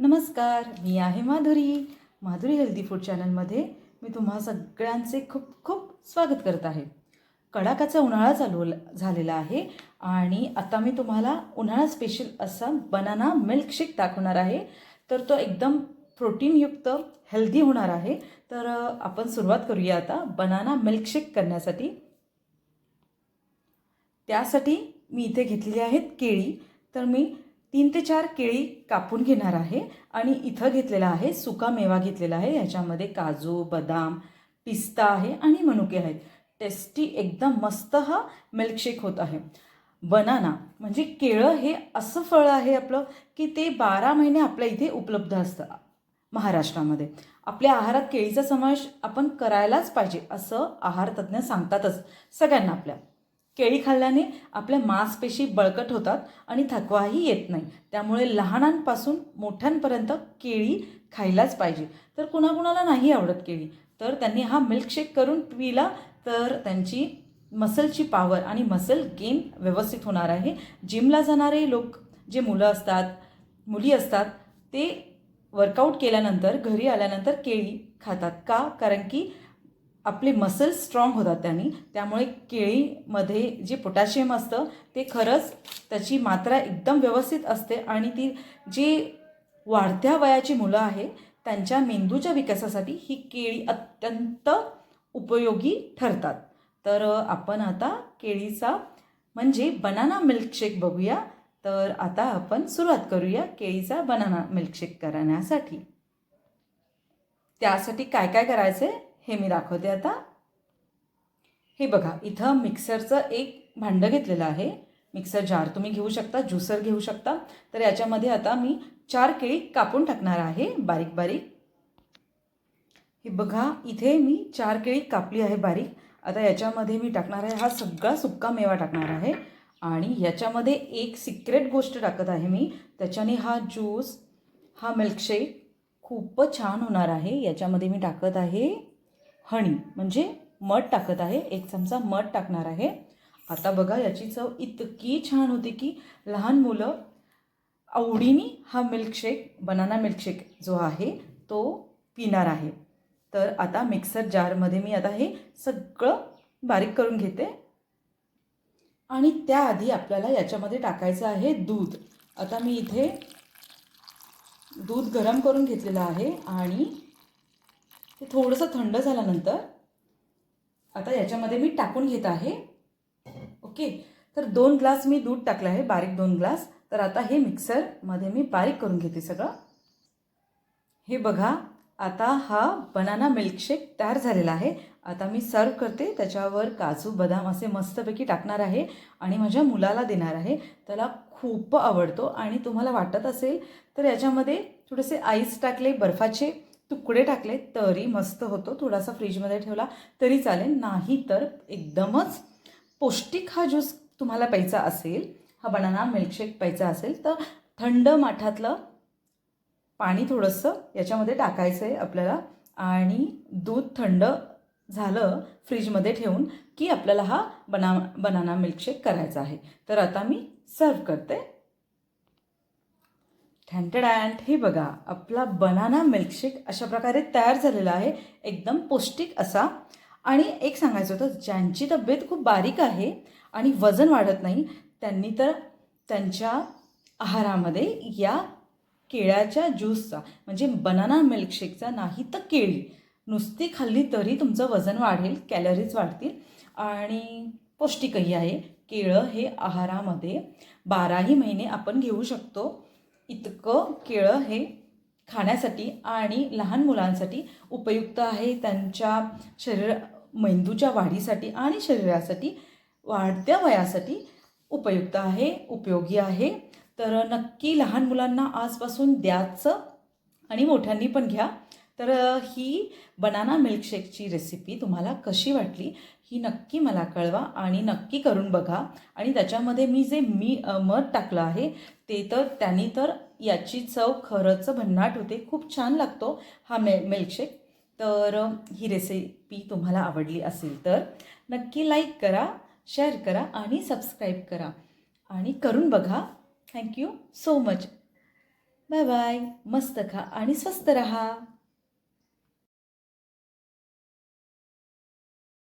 नमस्कार मी आहे Madhuri. Madhuri healthy food चॅनलमध्ये मी तुम्हा सगळ्यांचे खूप खूप स्वागत करत आहे. कडाकाचा उन्हाळा चालू झालेला आहे आणि आता मी तुम्हाला उन्हाळा स्पेशल असा बनाना मिल्कशेक दाखवणार आहे. तर तो एकदम प्रोटीनयुक्त हेल्दी होणार आहे. तर आपण सुरुवात करूया आता बनाना मिल्कशेक करण्यासाठी. त्यासाठी मी इथे घेतलेली आहेत केळी. तर मी तीन ते चार केळी कापून घेणार आहे आणि इथं घेतलेला आहे सुका मेवा घेतलेला आहे ह्याच्यामध्ये काजू बदाम पिस्ता आहे आणि मनुके आहेत. टेस्टी एकदम मस्त हा मिल्कशेक होत आहे. बनाना म्हणजे केळं हे असं फळ आहे आपलं की ते बारा महिने आपल्या इथे उपलब्ध असतं महाराष्ट्रामध्ये. आपल्या आहारात केळीचा समावेश आपण करायलाच पाहिजे असं आहार तज्ज्ञ सांगतातच सगळ्यांना आपल्या. केळी खाल्ल्याने आपल्या मांसपेशी बळकट होतात आणि थकवाही येत नाही. त्यामुळे लहानांपासून मोठ्यांपर्यंत केळी खायलाच पाहिजे. तर कुणाकुणाला नाही आवडत केळी. तर त्यांनी हा मिल्कशेक करून पिला तर त्यांची मसलची पावर आणि मसल गेन व्यवस्थित होणार आहे. जिमला जाणारे लोक जे मुलं असतात मुली असतात ते वर्कआउट केल्यानंतर घरी आल्यानंतर केळी खातात. का? कारण की आपले मसल स्ट्रॉंग होतात त्यांनी. त्यामुळे केळीमध्ये जे पोटॅशियम असतं ते खरंच त्याची मात्रा एकदम व्यवस्थित असते आणि ती जी वाढत्या वयाची मुलं आहे त्यांच्या मेंदूच्या विकासासाठी ही केळी अत्यंत उपयोगी ठरतात. तर आपण आता केळीचा म्हणजे बनाना मिल्कशेक बघूया. तर आता आपण सुरुवात करूया केळीचा बनाना मिल्कशेक करण्यासाठी. त्यासाठी काय काय करायचं आहे हे मी दाखवते आता. हे बघा इथं मिक्सरचं एक भांडं घेतलेलं आहे. मिक्सर जार तुम्ही घेऊ शकता ज्युसर घेऊ शकता. तर याच्यामध्ये आता मी चार केळी कापून टाकणार आहे बारीक बारीक. हे बघा इथे मी चार केळी कापली आहे बारीक. आता याच्यामध्ये मी टाकणार आहे हा सगळा सुक्का मेवा टाकणार आहे. आणि याच्यामध्ये एक सिक्रेट गोष्ट टाकत आहे मी. त्याच्याने हा ज्यूस हा मिल्कशेक खूपच छान होणार आहे. याच्यामध्ये मी टाकत आहे हणी म्हणजे मध टाकत आहे. एक चमचा मध टाकणार आहे. आता बघा याची चव इतकी छान होती की लहान मुलं आवडीने हा मिल्कशेक बनाना मिल्कशेक जो आहे तो पिणार आहे. तर आता मिक्सर जारमध्ये मी आता हे सगळं बारीक करून घेते. आणि त्याआधी आपल्याला याच्यामध्ये टाकायचं आहे दूध. आता मी इथे दूध गरम करून घेतलेलं आहे आणि ते थोडंसं थंड झाल्यानंतर आता याच्यामध्ये मी टाकून घेत आहे. ओके? तर दोन ग्लास मी दूध टाकलं आहे बारीक दोन ग्लास. तर आता हे मिक्सरमध्ये मी बारीक करून घेते सगळं. हे बघा आता हा बनाना मिल्कशेक तयार झालेला आहे. आता मी सर्व करते त्याच्यावर काजू बदाम असे मस्तपैकी टाकणार आहे आणि माझ्या मुलाला देणार आहे. त्याला खूप आवडतो आणि तुम्हाला वाटत असेल तर याच्यामध्ये थोडेसे आईस टाकले बर्फाचे तुकडे टाकले तरी मस्त होतो. थोडासा फ्रीजमध्ये ठेवला तरी चालेल. नाही तर एकदमच पौष्टिक हा ज्यूस तुम्हाला प्यायचा असेल हा बनाना मिल्कशेक प्यायचा असेल तर थंड माठातलं पाणी थोडंसं याच्यामध्ये टाकायचं आहे आपल्याला. आणि दूध थंड झालं फ्रीजमध्ये ठेवून की आपल्याला हा बना बनाना मिल्कशेक करायचा आहे. तर आता मी सर्व करते. ठँटडँट हे बघा आपला बनाना मिल्कशेक अशा प्रकारे तयार झालेला आहे. एकदम पौष्टिक असा. आणि एक सांगायचं होतं ज्यांची तब्येत खूप बारीक आहे आणि वजन वाढत नाही त्यांनी तर त्यांच्या आहारामध्ये या केळ्याच्या ज्यूसचा म्हणजे बनाना मिल्कशेकचा नाही तर केळी नुसती खाल्ली तरी तुमचं वजन वाढेल कॅलरीज वाढतील आणि पौष्टिकही आहे. केळं हे आहारामध्ये बाराही महिने आपण घेऊ शकतो. इतकं केळं हे खाण्यासाठी आणि लहान मुलांसाठी उपयुक्त आहे. त्यांच्या शरीर मेंदूच्या वाढीसाठी आणि शरीरासाठी वाढत्या वयासाठी उपयुक्त आहे उपयोगी आहे. तर नक्की लहान मुलांना आजपासून द्याचं आणि मोठ्यांनी पण घ्या. तर ही बनाना मिल्कशेकची रेसिपी तुम्हाला कशी वाटली ही नक्की मला कळवा आणि नक्की करून बघा. आणि त्याच्यामध्ये मी जे मी मध टाकलं आहे ते तर त्यांनी तर याची चव खरंच भन्नाट होते. खूप छान लागतो हा मे मिल्कशेक तर ही रेसिपी तुम्हाला आवडली असेल तर नक्की लाईक करा शेअर करा आणि सबस्क्राईब करा. आणि करून बघा. Thank you so much bye bye मस्त खा आणि स्वस्त रहा.